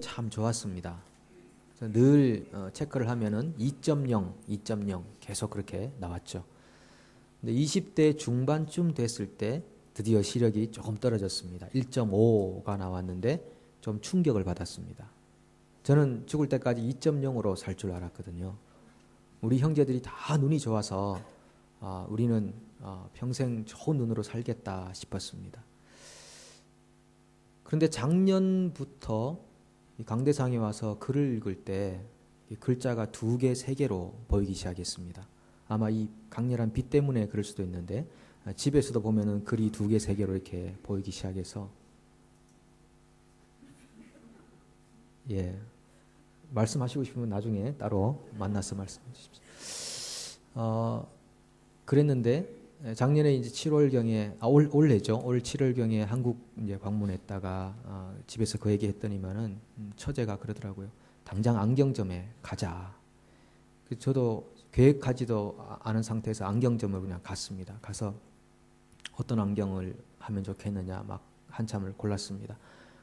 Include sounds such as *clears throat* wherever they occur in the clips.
참 좋았습니다. 늘 어, 체크를 하면은 2.0, 2.0 계속 그렇게 나왔죠. 근데 20대 중반쯤 됐을 때 드디어 시력이 조금 떨어졌습니다. 1.5가 나왔는데 좀 충격을 받았습니다. 저는 죽을 때까지 2.0으로 살 줄 알았거든요. 우리 형제들이 다 눈이 좋아서 아, 우리는 아, 평생 좋은 눈으로 살겠다 싶었습니다. 그런데 작년부터 이 강대상에 와서 글을 읽을 때 글자가 두 개, 세 개로 보이기 시작했습니다. 아마 이 강렬한 빛 때문에 그럴 수도 있는데 아, 집에서도 보면은 글이 두 개, 세 개로 이렇게 보이기 시작해서 예 말씀하시고 싶으면 나중에 따로 만나서 말씀해 주십시오. 어, 그랬는데 작년에 이제 7월경에 아, 올 올해죠. 올 7월경에 한국 이제 방문했다가 어, 집에서 그 얘기 했더니만은 음, 처제가 그러더라고요. 당장 안경점에 가자. 그 저도 계획하지도 아- 않은 상태에서 안경점을 그냥 갔습니다. 가서 어떤 안경을 하면 좋겠느냐 막 한참을 골랐습니다.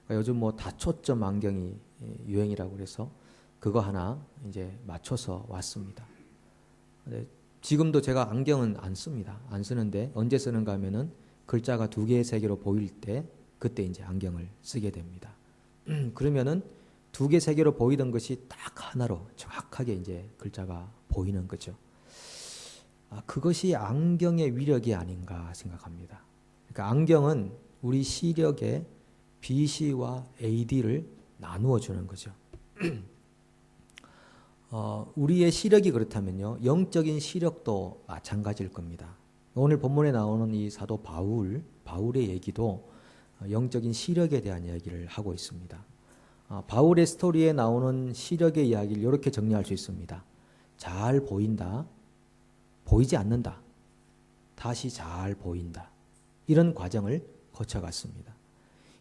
그러니까 요즘 뭐 다초점 안경이 예, 유행이라고 그래서 그거 하나 이제 맞춰서 왔습니다. 지금도 제가 안경은 안 씁니다. 안 쓰는데 언제 쓰는가 하면은 글자가 두 개, 세 개로 보일 때 그때 이제 안경을 쓰게 됩니다. 그러면은 두 개, 세 개로 보이던 것이 딱 하나로 정확하게 이제 글자가 보이는 거죠. 아, 그것이 안경의 위력이 아닌가 생각합니다. 그러니까 안경은 우리 시력의 BC와 AD를 나누어 주는 거죠. *clears throat* 어, 우리의 시력이 그렇다면요, 영적인 시력도 마찬가지일 겁니다. 오늘 본문에 나오는 이 사도 바울, 바울의 얘기도 어, 영적인 시력에 대한 이야기를 하고 있습니다. 어, 바울의 스토리에 나오는 시력의 이야기를 이렇게 정리할 수 있습니다. 잘 보인다, 보이지 않는다, 다시 잘 보인다. 이런 과정을 거쳐갔습니다.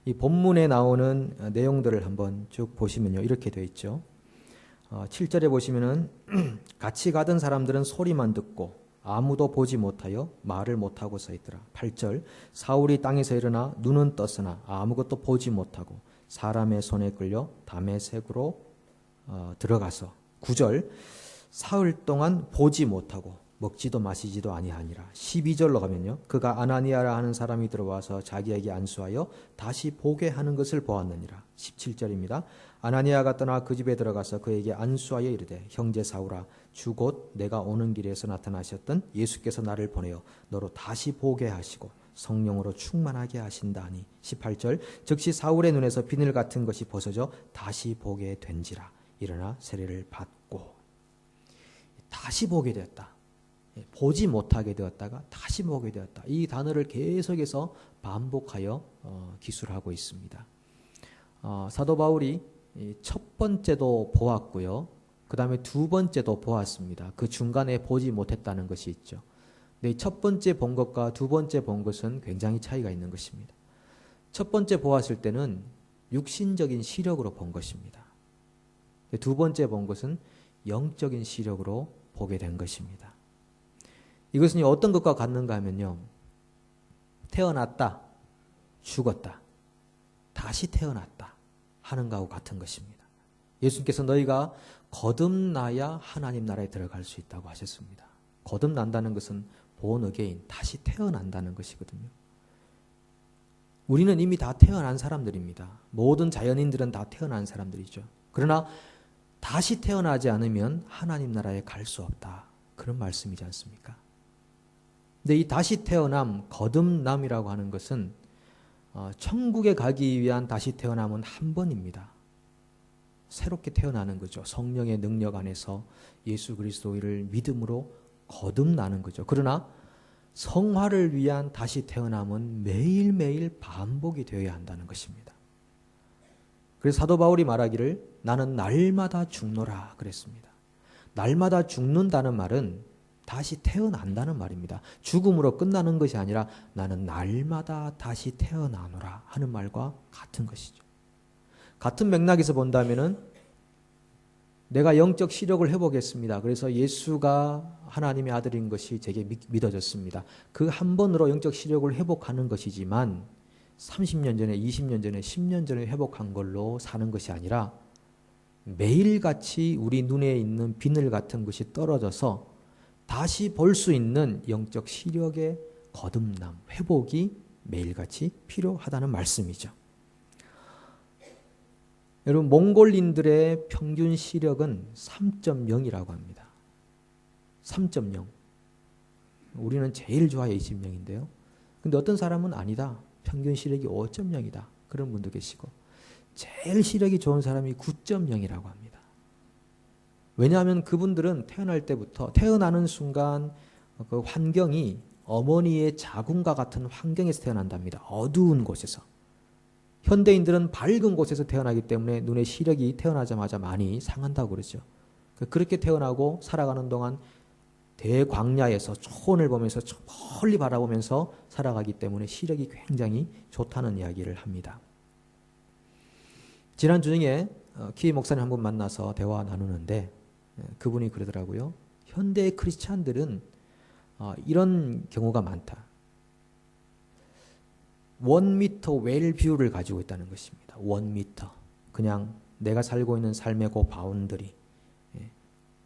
이 본문에 나오는 어, 내용들을 한번 쭉 보시면요. 이렇게 되어 있죠. 어, 7절에 보시면은 *clears throat* 같이 가던 사람들은 소리만 듣고 아무도 보지 못하여 말을 못하고 서 있더라. 8절 사울이 땅에서 일어나 눈은 떴으나 아무것도 보지 못하고 사람의 손에 끌려 담에색으로 어, 들어가서 9절 사흘 동안 보지 못하고 먹지도 마시지도 아니하니라. 12절로 가면요. 그가 아나니아라 하는 사람이 들어와서 자기에게 안수하여 다시 보게 하는 것을 보았느니라. 17절입니다. 아나니아가 떠나 그 집에 들어가서 그에게 안수하여 이르되 형제 사울아 주곧 내가 오는 길에서 나타나셨던 예수께서 나를 보내어 너로 다시 보게 하시고 성령으로 충만하게 하신다니 18절 즉시 사울의 눈에서 비늘 같은 것이 벗어져 다시 보게 된지라 일어나 세례를 받고 다시 보게 되었다. 예, 보지 못하게 되었다가 다시 보게 되었다. 이 단어를 계속해서 반복하여 어, 기술하고 있습니다. 어, 사도 바울이 첫 번째도 보았고요. 그 다음에 두 번째도 보았습니다. 그 중간에 보지 못했다는 것이 있죠. 근데 첫 번째 본 것과 두 번째 본 것은 굉장히 차이가 있는 것입니다. 첫 번째 보았을 때는 육신적인 시력으로 본 것입니다. 두 번째 본 것은 영적인 시력으로 보게 된 것입니다. 이것은 어떤 것과 같는가 하면요. 태어났다, 죽었다, 다시 태어났다 하는 것하고 같은 것입니다. 예수님께서 너희가 거듭나야 하나님 나라에 들어갈 수 있다고 하셨습니다. 거듭난다는 것은 본 어게인, 다시 태어난다는 것이거든요. 우리는 이미 다 태어난 사람들입니다. 모든 자연인들은 다 태어난 사람들이죠. 그러나 다시 태어나지 않으면 하나님 나라에 갈 수 없다. 그런 말씀이지 않습니까? 근데 이 다시 태어남, 거듭남이라고 하는 것은 어, 천국에 가기 위한 다시 태어남은 한 번입니다. 새롭게 태어나는 거죠. 성령의 능력 안에서 예수 그리스도를 믿음으로 거듭나는 거죠. 그러나 성화를 위한 다시 태어남은 매일매일 반복이 되어야 한다는 것입니다. 그래서 사도 바울이 말하기를 나는 날마다 죽노라 그랬습니다. 날마다 죽는다는 말은 다시 태어난다는 말입니다. 죽음으로 끝나는 것이 아니라 나는 날마다 다시 태어나노라 하는 말과 같은 것이죠. 같은 맥락에서 본다면은 내가 영적 시력을 해보겠습니다. 그래서 예수가 하나님의 아들인 것이 제게 믿어졌습니다. 그 한 번으로 영적 시력을 회복하는 것이지만 30년 전에, 20년 전에, 10년 전에 회복한 걸로 사는 것이 아니라 매일같이 우리 눈에 있는 비늘 같은 것이 떨어져서 다시 볼 수 있는 영적 시력의 거듭남, 회복이 매일같이 필요하다는 말씀이죠. 여러분, 몽골인들의 평균 시력은 3.0이라고 합니다. 3.0. 우리는 제일 좋아해 20명인데요. 근데 어떤 사람은 아니다. 평균 시력이 5.0이다. 그런 분도 계시고. 제일 시력이 좋은 사람이 9.0이라고 합니다. 왜냐하면 그분들은 태어날 때부터 태어나는 순간 그 환경이 어머니의 자궁과 같은 환경에서 태어난답니다. 어두운 곳에서. 현대인들은 밝은 곳에서 태어나기 때문에 눈의 시력이 태어나자마자 많이 상한다고 그러죠. 그렇게 태어나고 살아가는 동안 대광야에서 초원을 보면서 멀리 바라보면서 살아가기 때문에 시력이 굉장히 좋다는 이야기를 합니다. 지난 주중에 어, 키 목사님 한 분 만나서 대화 나누는데 예, 그분이 그러더라고요. 현대 크리스찬들은 어, 이런 경우가 많다. 원 미터 웰 뷰를 가지고 있다는 것입니다. 원 미터. 그냥 내가 살고 있는 삶의 그 바운더리. 예.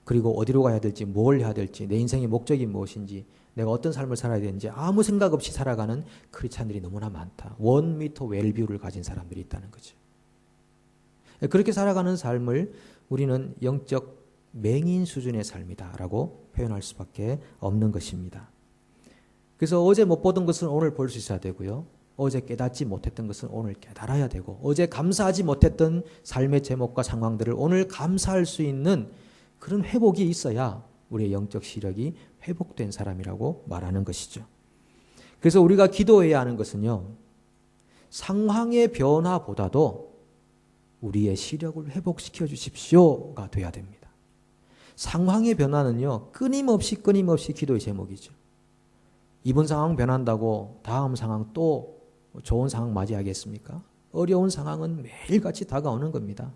그리고 어디로 가야 될지, 뭘 해야 될지, 내 인생의 목적이 무엇인지, 내가 어떤 삶을 살아야 되는지 아무 생각 없이 살아가는 크리스찬들이 너무나 많다. 원 미터 웰 뷰를 가진 사람들이 있다는 거죠. 그렇게 살아가는 삶을 우리는 영적 맹인 수준의 삶이다라고 표현할 수밖에 없는 것입니다. 그래서 어제 못 보던 것은 오늘 볼 수 있어야 되고요. 어제 깨닫지 못했던 것은 오늘 깨달아야 되고, 어제 감사하지 못했던 삶의 제목과 상황들을 오늘 감사할 수 있는 그런 회복이 있어야 우리의 영적 시력이 회복된 사람이라고 말하는 것이죠. 그래서 우리가 기도해야 하는 것은요, 상황의 변화보다도 우리의 시력을 회복시켜 주십시오가 돼야 됩니다. 상황의 변화는요, 끊임없이 끊임없이 기도의 제목이죠. 이번 상황 변한다고 다음 상황 또 좋은 상황 맞이하겠습니까? 어려운 상황은 매일같이 다가오는 겁니다.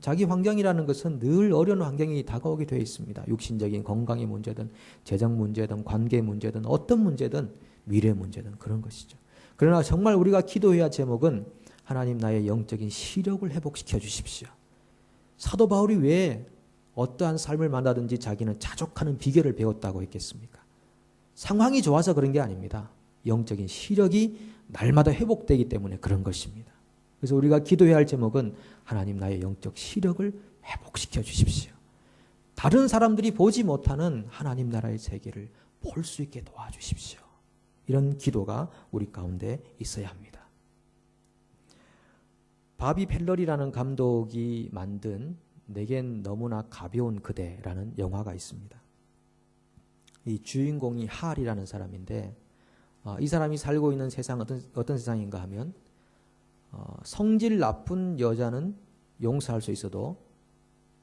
자기 환경이라는 것은 늘 어려운 환경이 다가오게 되어 있습니다. 육신적인 건강의 문제든 재정 문제든 관계 문제든 어떤 문제든 미래 문제든 그런 것이죠. 그러나 정말 우리가 기도해야 제목은 하나님 나의 영적인 시력을 회복시켜 주십시오. 사도 바울이 왜 어떠한 삶을 만나든지 자기는 자족하는 비결을 배웠다고 했겠습니까? 상황이 좋아서 그런 게 아닙니다. 영적인 시력이 날마다 회복되기 때문에 그런 것입니다. 그래서 우리가 기도해야 할 제목은 하나님 나의 영적 시력을 회복시켜 주십시오. 다른 사람들이 보지 못하는 하나님 나라의 세계를 볼 수 있게 도와주십시오. 이런 기도가 우리 가운데 있어야 합니다. 바비 펠러리라는 감독이 만든 내겐 너무나 가벼운 그대라는 영화가 있습니다. 이 주인공이 할이라는 사람인데 어, 이 사람이 살고 있는 세상 어떤 어떤 세상인가 하면 어, 성질 나쁜 여자는 용서할 수 있어도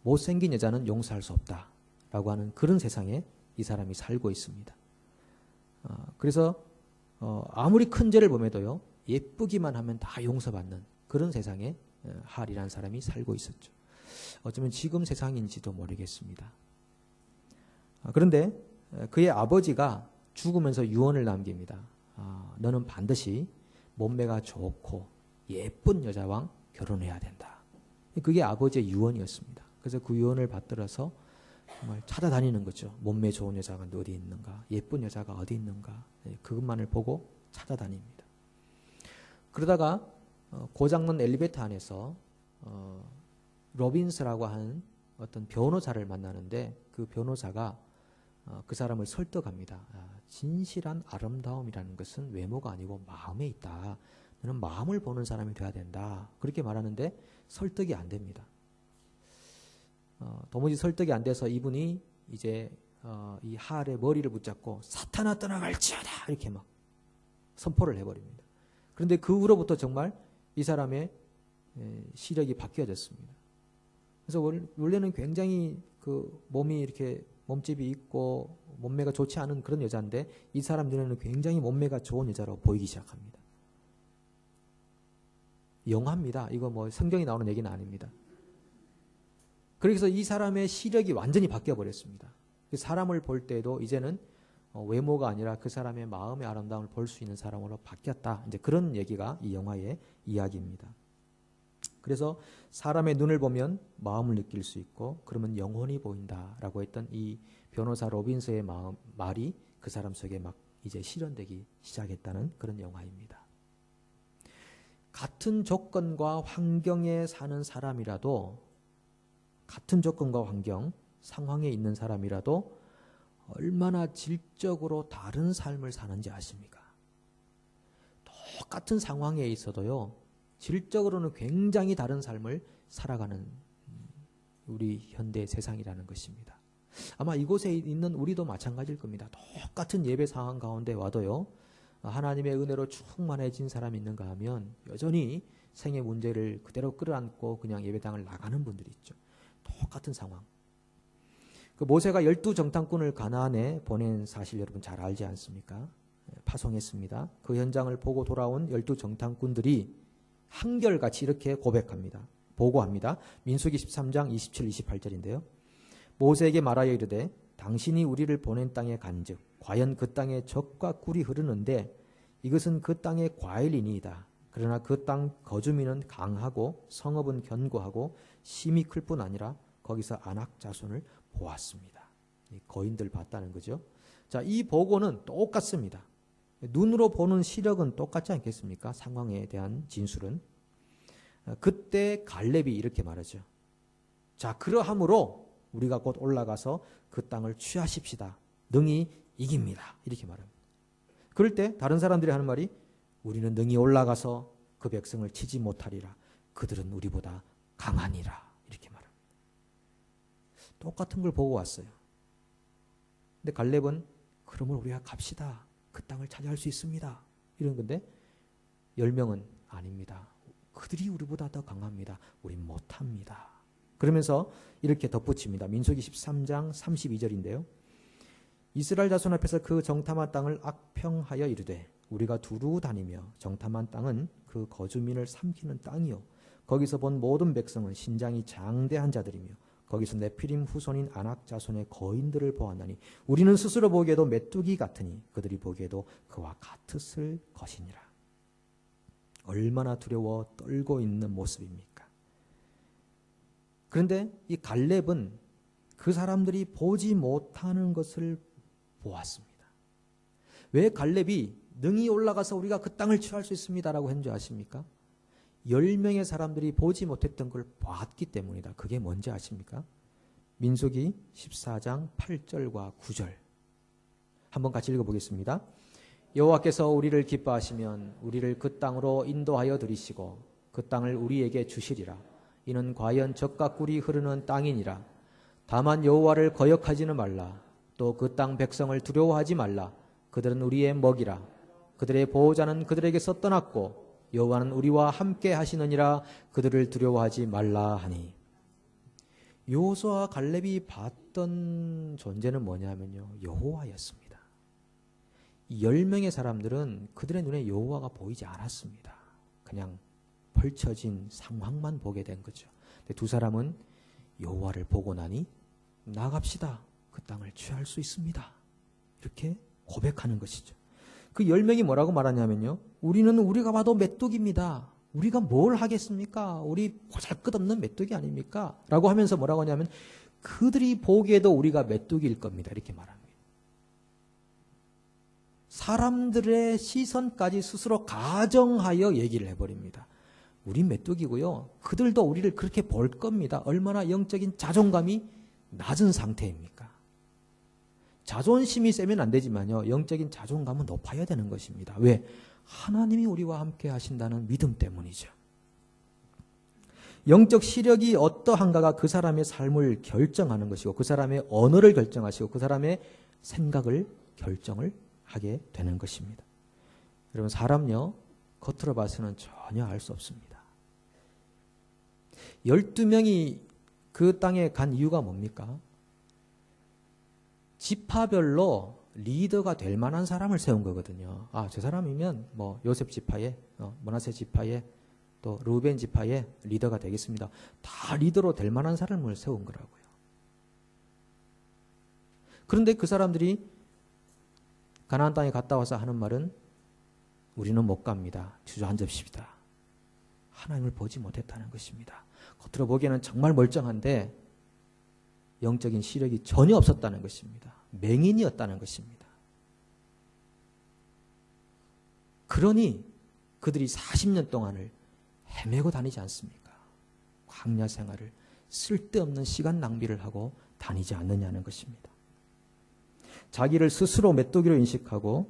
못생긴 여자는 용서할 수 없다라고 하는 그런 세상에 이 사람이 살고 있습니다. 어, 그래서 어, 아무리 큰 죄를 범해도요 예쁘기만 하면 다 용서받는 그런 세상에 어, 할이라는 사람이 살고 있었죠. 어쩌면 지금 세상인지도 모르겠습니다. 아, 그런데 어, 그의 아버지가 죽으면서 유언을 남깁니다. 아, 너는 반드시 몸매가 좋고 예쁜 여자와 결혼해야 된다. 그게 아버지의 유언이었습니다. 그래서 그 유언을 받들어서 정말 찾아다니는 거죠. 몸매 좋은 여자가 어디 있는가, 예쁜 여자가 어디 있는가, 네, 그것만을 보고 찾아다닙니다. 그러다가 어, 고장난 엘리베이터 안에서 어, 로빈스라고 하는 어떤 변호사를 만나는데 그 변호사가 어, 그 사람을 설득합니다. 아, 진실한 아름다움이라는 것은 외모가 아니고 마음에 있다. 너는 마음을 보는 사람이 돼야 된다. 그렇게 말하는데 설득이 안 됩니다. 어, 도무지 설득이 안 돼서 이분이 이제 어, 이 할의 머리를 붙잡고 사탄아 떠나갈지어다 이렇게 막 선포를 해버립니다. 그런데 그 후로부터 정말 이 사람의 에, 시력이 바뀌어졌습니다. 그래서 원래는 굉장히 그 몸이 이렇게 몸집이 있고 몸매가 좋지 않은 그런 여자인데 이 사람 눈에는 굉장히 몸매가 좋은 여자로 보이기 시작합니다. 영화입니다. 이거 뭐 성경이 나오는 얘기는 아닙니다. 그래서 이 사람의 시력이 완전히 바뀌어 버렸습니다. 그 사람을 볼 때도 이제는 어, 외모가 아니라 그 사람의 마음의 아름다움을 볼 수 있는 사람으로 바뀌었다. 이제 그런 얘기가 이 영화의 이야기입니다. 그래서 사람의 눈을 보면 마음을 느낄 수 있고 그러면 영혼이 보인다라고 했던 이 변호사 로빈스의 마음, 말이 그 사람 속에 막 이제 실현되기 시작했다는 그런 영화입니다. 같은 조건과 환경에 사는 사람이라도 같은 조건과 환경, 상황에 있는 사람이라도 얼마나 질적으로 다른 삶을 사는지 아십니까? 똑같은 상황에 있어도요, 질적으로는 굉장히 다른 삶을 살아가는 우리 현대 세상이라는 것입니다. 아마 이곳에 있는 우리도 마찬가지일 겁니다. 똑같은 예배 상황 가운데 와도요, 하나님의 은혜로 충만해진 사람이 있는가 하면 여전히 생의 문제를 그대로 끌어안고 그냥 예배당을 나가는 분들이 있죠. 똑같은 상황. 그 모세가 열두 정탐꾼을 가나안에 보낸 사실 여러분 잘 알지 않습니까? 예, 파송했습니다. 그 현장을 보고 돌아온 열두 정탐꾼들이 한결같이 이렇게 고백합니다. 보고합니다. 민수기 13장 27, 28절인데요. 모세에게 말하여 이르되 당신이 우리를 보낸 땅에 간즉 과연 그 땅에 적과 꿀이 흐르는데 이것은 그 땅의 과일이니이다. 그러나 그 땅 거주민은 강하고 성읍은 견고하고 심이 클 뿐 아니라 거기서 안악 자손을 보았습니다. 거인들 봤다는 거죠. 자, 이 보고는 똑같습니다. 눈으로 보는 시력은 똑같지 않겠습니까? 상황에 대한 진술은. 그때 갈렙이 이렇게 말하죠. 자, 그러함으로 우리가 곧 올라가서 그 땅을 취하십시다. 능히 이깁니다. 이렇게 말합니다. 그럴 때 다른 사람들이 하는 말이 우리는 능히 올라가서 그 백성을 치지 못하리라. 그들은 우리보다 강하니라. 이렇게 말합니다. 똑같은 걸 보고 왔어요. 근데 갈렙은 그러면 우리가 갑시다. 그 땅을 차지할 수 있습니다. 이런 건데 열명은 아닙니다. 그들이 우리보다 더 강합니다. 우린 못합니다. 그러면서 이렇게 덧붙입니다. 민수기 13장 32절인데요. 이스라엘 자손 앞에서 그 정탐한 땅을 악평하여 이르되 우리가 두루 다니며 정탐한 땅은 그 거주민을 삼키는 땅이요 거기서 본 모든 백성은 신장이 장대한 자들이며 거기서 네피림 후손인 아낙 자손의 거인들을 보았나니 우리는 스스로 보기에도 메뚜기 같으니 그들이 보기에도 그와 같았을 것이니라. 얼마나 두려워 떨고 있는 모습입니까? 그런데 이 갈렙은 그 사람들이 보지 못하는 것을 보았습니다. 왜 갈렙이 능히 올라가서 우리가 그 땅을 취할 수 있습니다라고 했는 줄 아십니까? 10명의 사람들이 보지 못했던 걸 봤기 때문이다. 그게 뭔지 아십니까? 민수기 14장 8절과 9절. 한번 같이 읽어보겠습니다. 여호와께서 우리를 기뻐하시면 우리를 그 땅으로 인도하여 들이시고 그 땅을 우리에게 주시리라. 이는 과연 적과 꿀이 흐르는 땅이니라. 다만 여호와를 거역하지는 말라. 또 그 땅 백성을 두려워하지 말라. 그들은 우리의 먹이라. 그들의 보호자는 그들에게서 떠났고 여호와는 우리와 함께 하시느니라 그들을 두려워하지 말라 하니 요호수와 갈렙이 봤던 존재는 뭐냐면요 여호와였습니다. 이열 명의 사람들은 그들의 눈에 여호와가 보이지 않았습니다. 그냥 펼쳐진 상황만 보게 된 거죠. 근데 두 사람은 여호와를 보고 나니 나갑시다. 그 땅을 취할 수 있습니다. 이렇게 고백하는 것이죠. 그열 명이 뭐라고 말하냐면요. 우리는 우리가 봐도 메뚜기입니다. 우리가 뭘 하겠습니까? 우리 보잘것없는 메뚜기 아닙니까? 라고 하면서 뭐라고 하냐면 그들이 보기에도 우리가 메뚜기일 겁니다. 이렇게 말합니다. 사람들의 시선까지 스스로 가정하여 얘기를 해버립니다. 우리 메뚜기고요. 그들도 우리를 그렇게 볼 겁니다. 얼마나 영적인 자존감이 낮은 상태입니까? 자존심이 세면 안 되지만요. 영적인 자존감은 높아야 되는 것입니다. 왜? 하나님이 우리와 함께 하신다는 믿음 때문이죠. 영적 시력이 어떠한가가 그 사람의 삶을 결정하는 것이고 그 사람의 언어를 결정하시고 그 사람의 생각을 결정을 하게 되는 것입니다. 여러분 사람요 겉으로 봐서는 전혀 알 수 없습니다. 12명이 그 땅에 간 이유가 뭡니까? 지파별로 리더가 될 만한 사람을 세운 거거든요. 아, 저 사람이면 뭐 요셉 지파에, 어, 모나세 지파에, 또 루벤 지파의 리더가 되겠습니다. 다 리더로 될 만한 사람을 세운 거라고요. 그런데 그 사람들이 가나안 땅에 갔다 와서 하는 말은 우리는 못 갑니다. 주저앉읍시다. 하나님을 보지 못했다는 것입니다. 겉으로 보기에는 정말 멀쩡한데 영적인 시력이 전혀 없었다는 것입니다. 맹인이었다는 것입니다. 그러니 그들이 40년 동안을 헤매고 다니지 않습니까? 광야 생활을 쓸데없는 시간 낭비를 하고 다니지 않느냐는 것입니다. 자기를 스스로 메뚜기로 인식하고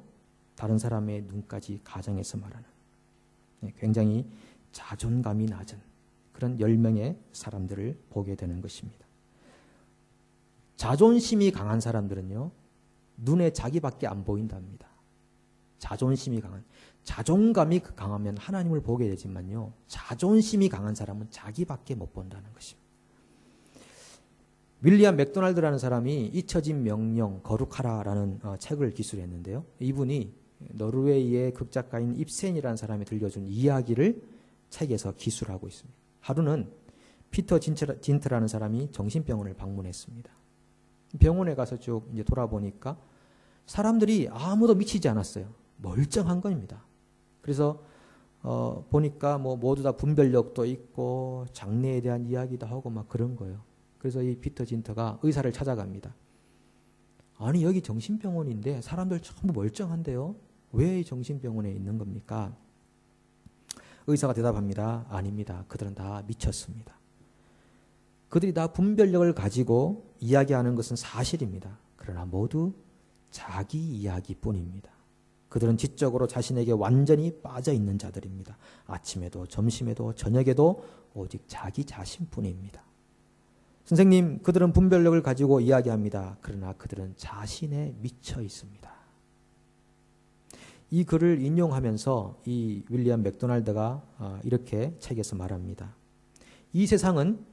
다른 사람의 눈까지 가장해서 말하는 네, 굉장히 자존감이 낮은 그런 열명의 사람들을 보게 되는 것입니다. 자존심이 강한 사람들은요, 눈에 자기밖에 안 보인답니다. 자존심이 강한, 자존감이 강하면 하나님을 보게 되지만요, 자존심이 강한 사람은 자기밖에 못 본다는 것입니다. 윌리엄 맥도날드라는 사람이 잊혀진 명령 거룩하라라는 어, 책을 기술했는데요. 이분이 노르웨이의 극작가인 입센이라는 사람이 들려준 이야기를 책에서 기술하고 있습니다. 하루는 피터 진트라는 사람이 정신병원을 방문했습니다. 병원에 가서 쭉 이제 돌아보니까 사람들이 아무도 미치지 않았어요. 멀쩡한 겁니다. 그래서 어, 보니까 뭐 모두 다 분별력도 있고 장래에 대한 이야기도 하고 막 그런 거예요. 그래서 이 피터 진터가 의사를 찾아갑니다. 아니 여기 정신병원인데 사람들 전부 멀쩡한데요. 왜 정신병원에 있는 겁니까? 의사가 대답합니다. 아닙니다. 그들은 다 미쳤습니다. 그들이 다 분별력을 가지고 이야기하는 것은 사실입니다. 그러나 모두 자기 이야기뿐입니다. 그들은 지적으로 자신에게 완전히 빠져 있는 자들입니다. 아침에도 점심에도 저녁에도 오직 자기 자신뿐입니다. 선생님, 그들은 분별력을 가지고 이야기합니다. 그러나 그들은 자신에 미쳐 있습니다. 이 글을 인용하면서 이 윌리엄 맥도날드가 아, 이렇게 책에서 말합니다. 이 세상은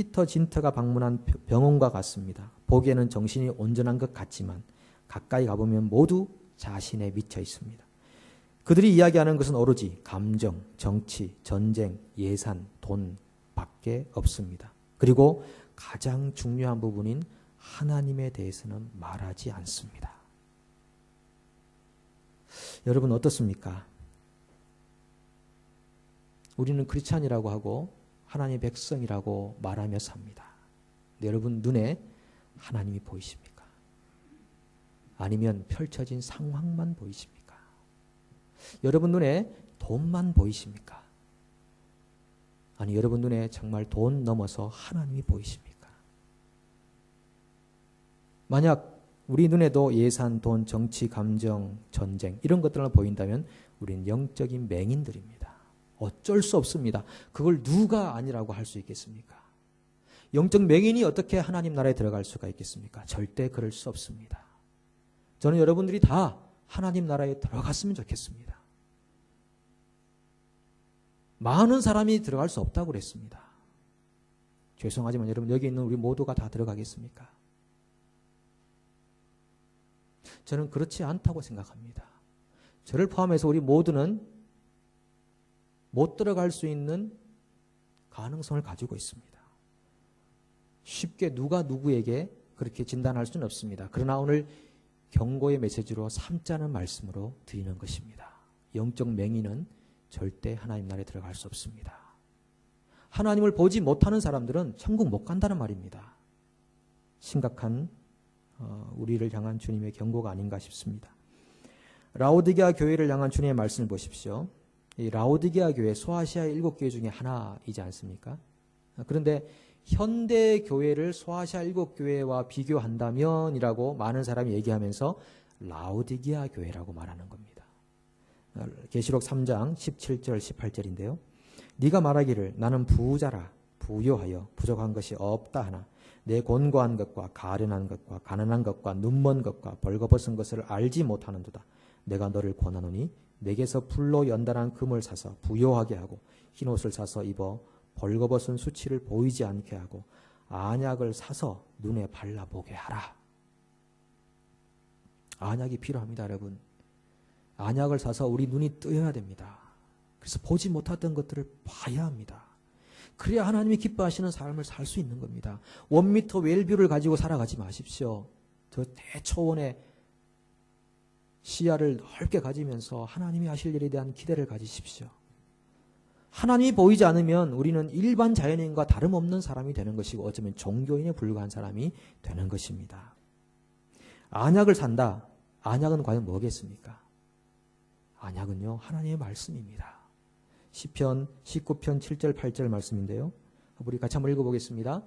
피터 진터가 방문한 병원과 같습니다. 보기에는 정신이 온전한 것 같지만 가까이 가보면 모두 자신에 미쳐 있습니다. 그들이 이야기하는 것은 오로지 감정, 정치, 전쟁, 예산, 돈 밖에 없습니다. 그리고 가장 중요한 부분인 하나님에 대해서는 말하지 않습니다. 여러분 어떻습니까? 우리는 크리스찬이라고 하고 하나님의 백성이라고 말하며 삽니다. 여러분 눈에 하나님이 보이십니까? 아니면 펼쳐진 상황만 보이십니까? 여러분 눈에 돈만 보이십니까? 아니 여러분 눈에 정말 돈 넘어서 하나님이 보이십니까? 만약 우리 눈에도 예산, 돈, 정치, 감정, 전쟁 이런 것들만 보인다면 우리는 영적인 맹인들입니다. 어쩔 수 없습니다. 그걸 누가 아니라고 할 수 있겠습니까? 영적 맹인이 어떻게 하나님 나라에 들어갈 수가 있겠습니까? 절대 그럴 수 없습니다. 저는 여러분들이 다 하나님 나라에 들어갔으면 좋겠습니다. 많은 사람이 들어갈 수 없다고 그랬습니다. 죄송하지만 여러분 여기 있는 우리 모두가 다 들어가겠습니까? 저는 그렇지 않다고 생각합니다. 저를 포함해서 우리 모두는 못 들어갈 수 있는 가능성을 가지고 있습니다. 쉽게 누가 누구에게 그렇게 진단할 수는 없습니다. 그러나 오늘 경고의 메시지로 삼자는 말씀으로 드리는 것입니다. 영적 맹인은 절대 하나님 나라에 들어갈 수 없습니다. 하나님을 보지 못하는 사람들은 천국 못 간다는 말입니다. 심각한 어, 우리를 향한 주님의 경고가 아닌가 싶습니다. 라오디게아 교회를 향한 주님의 말씀을 보십시오. 이 라오디게아 교회 소아시아 일곱 교회 중에 하나이지 않습니까? 그런데 현대 교회를 소아시아 일곱 교회와 비교한다면이라고 많은 사람이 얘기하면서 라오디게아 교회라고 말하는 겁니다. 계시록 3장 17절 18절인데요. 네가 말하기를 나는 부자라 부요하여 부족한 것이 없다 하나 내 곤고한 것과 가련한 것과 가난한 것과 눈먼 것과 벌거벗은 것을 알지 못하는도다. 내가 너를 권하노니 내게서 불로 연단한 금을 사서 부요하게 하고 흰옷을 사서 입어 벌거벗은 수치를 보이지 않게 하고 안약을 사서 눈에 발라보게 하라. 안약이 필요합니다, 여러분. 안약을 사서 우리 눈이 뜨여야 됩니다. 그래서 보지 못했던 것들을 봐야 합니다. 그래야 하나님이 기뻐하시는 삶을 살 수 있는 겁니다. 원미터 웰뷰를 가지고 살아가지 마십시오. 저 대초원의 시야를 넓게 가지면서 하나님이 하실 일에 대한 기대를 가지십시오. 하나님이 보이지 않으면 우리는 일반 자연인과 다름없는 사람이 되는 것이고 어쩌면 종교인에 불과한 사람이 되는 것입니다. 안약을 산다. 안약은 과연 뭐겠습니까? 안약은요. 하나님의 말씀입니다. 시편 19편 7절 8절 말씀인데요. 우리 같이 한번 읽어보겠습니다.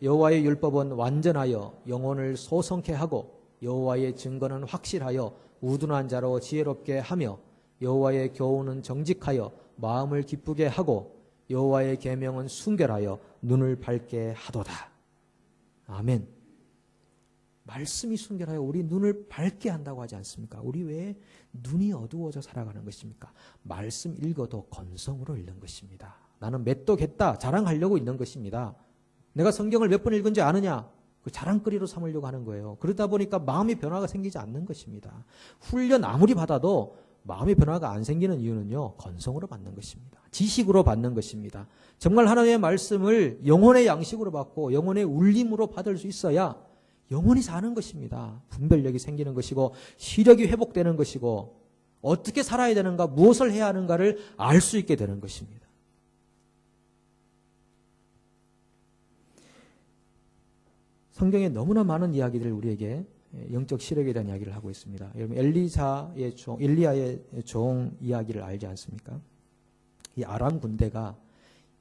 여호와의 율법은 완전하여 영혼을 소성케 하고 여호와의 증거는 확실하여 우둔한 자로 지혜롭게 하며 여호와의 교훈은 정직하여 마음을 기쁘게 하고 여호와의 계명은 순결하여 눈을 밝게 하도다. 아멘. 말씀이 순결하여 우리 눈을 밝게 한다고 하지 않습니까? 우리 왜 눈이 어두워져 살아가는 것입니까? 말씀 읽어도 건성으로 읽는 것입니다. 나는 맷도겠다 자랑하려고 있는 것입니다. 내가 성경을 몇 번 읽은지 아느냐? 그 자랑거리로 삼으려고 하는 거예요. 그러다 보니까 마음의 변화가 생기지 않는 것입니다. 훈련 아무리 받아도 마음의 변화가 안 생기는 이유는요, 건성으로 받는 것입니다. 지식으로 받는 것입니다. 정말 하나님의 말씀을 영혼의 양식으로 받고 영혼의 울림으로 받을 수 있어야 영혼이 사는 것입니다. 분별력이 생기는 것이고 시력이 회복되는 것이고 어떻게 살아야 되는가, 무엇을 해야 하는가를 알 수 있게 되는 것입니다. 성경에 너무나 많은 이야기들을 우리에게 영적 시력에 대한 이야기를 하고 있습니다. 여러분 엘리사의 종, 엘리야의 종 이야기를 알지 않습니까? 이 아람 군대가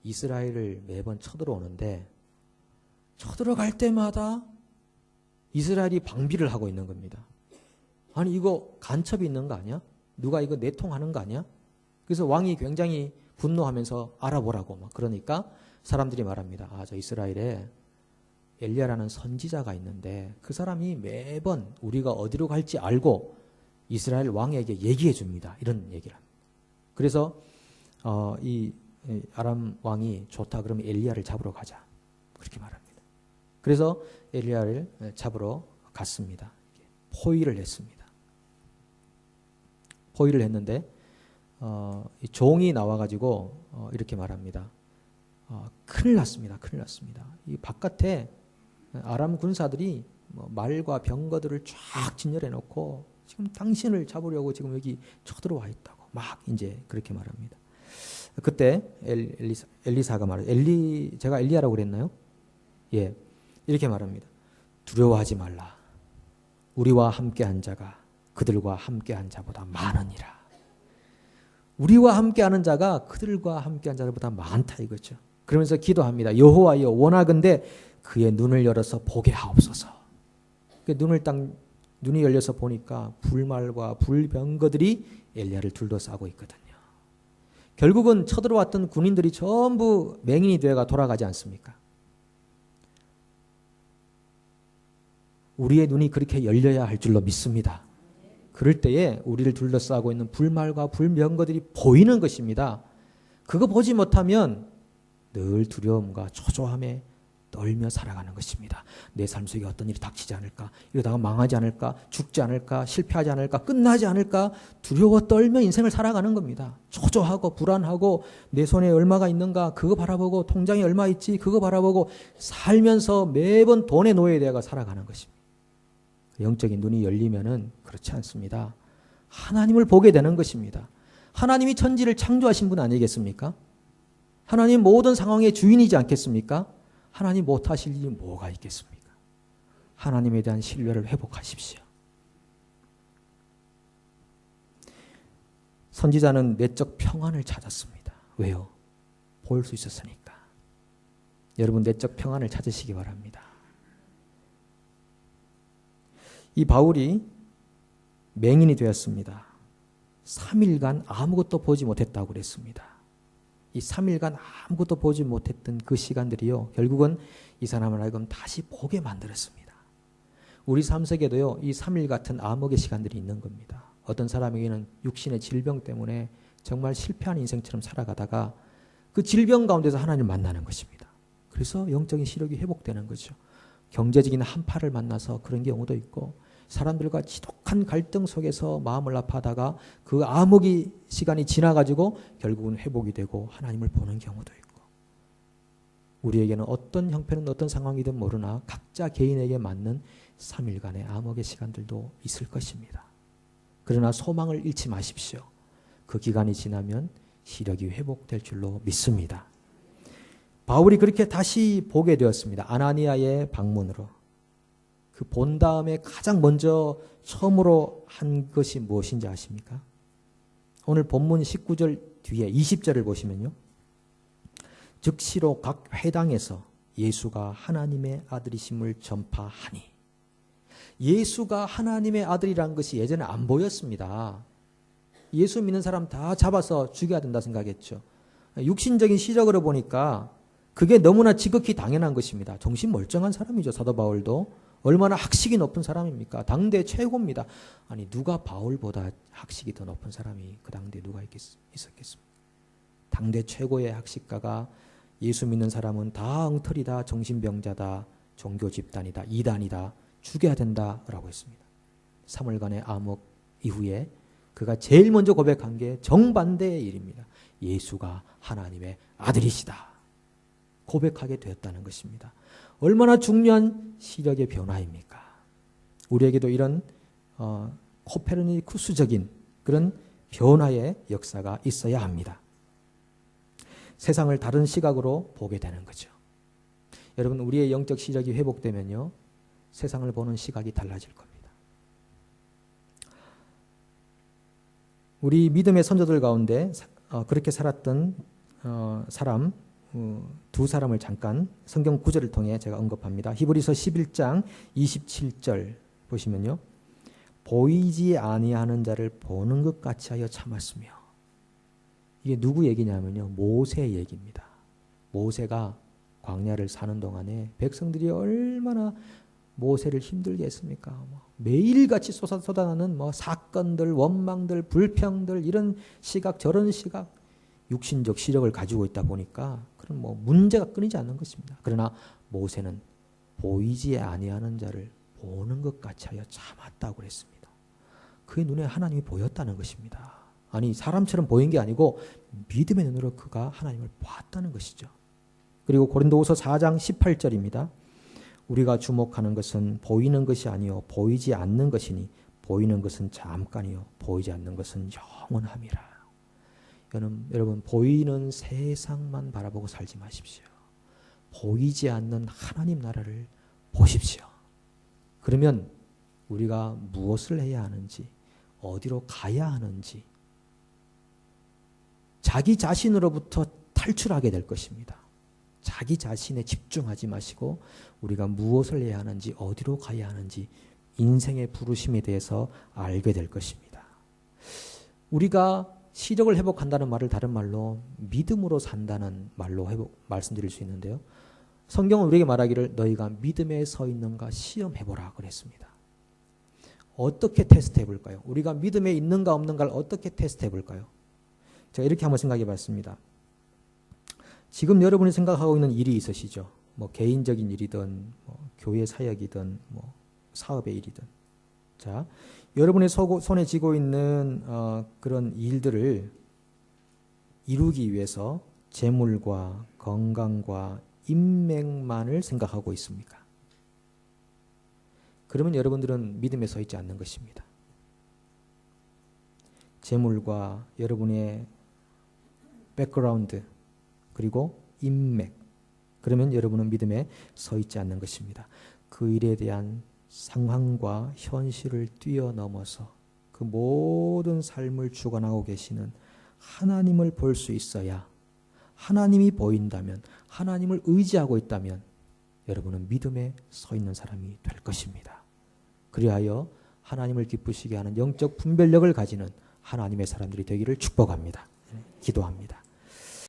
이스라엘을 매번 쳐들어오는데 쳐들어갈 때마다 이스라엘이 방비를 하고 있는 겁니다. 아니 이거 간첩이 있는 거 아니야? 누가 이거 내통하는 거 아니야? 그래서 왕이 굉장히 분노하면서 알아보라고 막 그러니까 사람들이 말합니다. 아 저 이스라엘에 엘리야라는 선지자가 있는데 그 사람이 매번 우리가 어디로 갈지 알고 이스라엘 왕에게 얘기해 줍니다. 이런 얘기를 합니다. 그래서 어, 이 아람 왕이 좋다 그러면 엘리야를 잡으러 가자. 그렇게 말합니다. 그래서 엘리야를 잡으러 갔습니다. 포위를 했습니다. 포위를 했는데 어, 종이 나와가지고 어, 이렇게 말합니다. 어, 큰일 났습니다. 큰일 났습니다. 이 바깥에 아람 군사들이 뭐 말과 병거들을 쫙 진열해 놓고 지금 당신을 잡으려고 지금 여기 쳐들어와 있다고 막 이제 그렇게 말합니다. 그때 엘, 리사 엘리사가 말해 엘리 제가 엘리야라고 그랬나요? 예 이렇게 말합니다. 두려워하지 말라. 우리와 함께한 자가 그들과 함께한 자보다 많으니라. 우리와 함께하는 자가 그들과 함께한 자들보다 많다 이거죠. 그러면서 기도합니다. 여호와여 원하건대 그의 눈을 열어서 보게 하옵소서. 그 눈을 딱 눈이 열려서 보니까 불말과 불병거들이 엘리야를 둘러싸고 있거든요. 결국은 쳐들어왔던 군인들이 전부 맹인이 되어가 돌아가지 않습니까? 우리의 눈이 그렇게 열려야 할 줄로 믿습니다. 그럴 때에 우리를 둘러싸고 있는 불말과 불명거들이 보이는 것입니다. 그거 보지 못하면 늘 두려움과 초조함에 떨며 살아가는 것입니다. 내 삶 속에 어떤 일이 닥치지 않을까? 이러다가 망하지 않을까? 죽지 않을까? 실패하지 않을까? 끝나지 않을까? 두려워 떨며 인생을 살아가는 겁니다. 초조하고 불안하고 내 손에 얼마가 있는가? 그거 바라보고 통장에 얼마 있지? 그거 바라보고 살면서 매번 돈의 노예되어 살아가는 것입니다. 영적인 눈이 열리면은 그렇지 않습니다. 하나님을 보게 되는 것입니다. 하나님이 천지를 창조하신 분 아니겠습니까? 하나님 모든 상황의 주인이지 않겠습니까? 하나님 못하실 일이 뭐가 있겠습니까? 하나님에 대한 신뢰를 회복하십시오. 선지자는 내적 평안을 찾았습니다. 왜요? 볼 수 있었으니까. 여러분 내적 평안을 찾으시기 바랍니다. 이 바울이 맹인이 되었습니다. 3일간 아무것도 보지 못했다고 그랬습니다. 이 3일간 아무것도 보지 못했던 그 시간들이요. 결국은 이 사람을 하여금 다시 보게 만들었습니다. 우리 삶 속에도요. 이 3일 같은 암흑의 시간들이 있는 겁니다. 어떤 사람에게는 육신의 질병 때문에 정말 실패한 인생처럼 살아가다가 그 질병 가운데서 하나님을 만나는 것입니다. 그래서 영적인 시력이 회복되는 거죠. 경제적인 한파를 만나서 그런 경우도 있고 사람들과 지독한 갈등 속에서 마음을 아파하다가 그 암흑이 시간이 지나가지고 결국은 회복이 되고 하나님을 보는 경우도 있고 우리에게는 어떤 형편은 어떤 상황이든 모르나 각자 개인에게 맞는 3일간의 암흑의 시간들도 있을 것입니다. 그러나 소망을 잃지 마십시오. 그 기간이 지나면 시력이 회복될 줄로 믿습니다. 바울이 그렇게 다시 보게 되었습니다. 아나니아의 방문으로. 그 본 다음에 가장 먼저 처음으로 한 것이 무엇인지 아십니까? 오늘 본문 19절 뒤에 20절을 보시면요. 즉시로 각 회당에서 예수가 하나님의 아들이심을 전파하니 예수가 하나님의 아들이라는 것이 예전에 안 보였습니다. 예수 믿는 사람 다 잡아서 죽여야 된다 생각했죠. 육신적인 시력으로 보니까 그게 너무나 지극히 당연한 것입니다. 정신 멀쩡한 사람이죠. 사도 바울도 얼마나 학식이 높은 사람입니까? 당대 최고입니다. 아니 누가 바울보다 학식이 더 높은 사람이 그 당대 누가 있었겠습니까? 당대 최고의 학식가가 예수 믿는 사람은 다 엉터리다, 정신병자다, 종교 집단이다, 이단이다, 죽여야 된다라고 했습니다. 3월간의 암흑 이후에 그가 제일 먼저 고백한 게 정반대의 일입니다. 예수가 하나님의 아들이시다. 고백하게 되었다는 것입니다. 얼마나 중요한 시력의 변화입니까? 우리에게도 이런 어, 코페르니쿠스적인 그런 변화의 역사가 있어야 합니다. 세상을 다른 시각으로 보게 되는 거죠. 여러분 우리의 영적 시력이 회복되면요. 세상을 보는 시각이 달라질 겁니다. 우리 믿음의 선조들 가운데 어, 그렇게 살았던 어, 사람 어, 두 사람을 잠깐 성경 구절을 통해 제가 언급합니다. 히브리서 11장 27절 보시면요. 보이지 아니하는 자를 보는 것 같이 하여 참았으며 이게 누구 얘기냐면요. 모세 얘기입니다. 모세가 광야를 사는 동안에 백성들이 얼마나 모세를 힘들게 했습니까? 뭐 매일같이 쏟아나는 뭐 사건들, 원망들, 불평들 이런 시각 저런 시각 육신적 시력을 가지고 있다 보니까 그런 뭐 문제가 끊이지 않는 것입니다. 그러나 모세는 보이지 아니하는 자를 보는 것 같이 하여 참았다고 그랬습니다. 그의 눈에 하나님이 보였다는 것입니다. 아니 사람처럼 보인 게 아니고 믿음의 눈으로 그가 하나님을 보았다는 것이죠. 그리고 고린도후서 4장 18절입니다. 우리가 주목하는 것은 보이는 것이 아니요 보이지 않는 것이니 보이는 것은 잠깐이요 보이지 않는 것은 영원함이라. 여러분, 여러분 보이는 세상만 바라보고 살지 마십시오. 보이지 않는 하나님 나라를 보십시오. 그러면 우리가 무엇을 해야 하는지, 어디로 가야 하는지, 자기 자신으로부터 탈출하게 될 것입니다. 자기 자신에 집중하지 마시고 우리가 무엇을 해야 하는지 어디로 가야 하는지 인생의 부르심에 대해서 알게 될 것입니다. 우리가 시력을 회복한다는 말을 다른 말로 믿음으로 산다는 말로 회복, 말씀드릴 수 있는데요. 성경은 우리에게 말하기를 너희가 믿음에 서 있는가 시험해 보라 그랬습니다. 어떻게 테스트해 볼까요? 우리가 믿음에 있는가 없는가를 어떻게 테스트해 볼까요? 제가 이렇게 한번 생각해 봤습니다. 지금 여러분이 생각하고 있는 일이 있으시죠? 뭐 개인적인 일이든 뭐 교회 사역이든 뭐 사업의 일이든. 자, 여러분의 손에 쥐고 있는 어, 그런 일들을 이루기 위해서 재물과 건강과 인맥만을 생각하고 있습니까? 그러면 여러분들은 믿음에 서 있지 않는 것입니다. 재물과 여러분의 백그라운드 그리고 인맥 그러면 여러분은 믿음에 서 있지 않는 것입니다. 그 일에 대한 상황과 현실을 뛰어넘어서 그 모든 삶을 주관하고 계시는 하나님을 볼 수 있어야 하나님이 보인다면 하나님을 의지하고 있다면 여러분은 믿음에 서 있는 사람이 될 것입니다. 그리하여 하나님을 기쁘시게 하는 영적 분별력을 가지는 하나님의 사람들이 되기를 축복합니다. 기도합니다.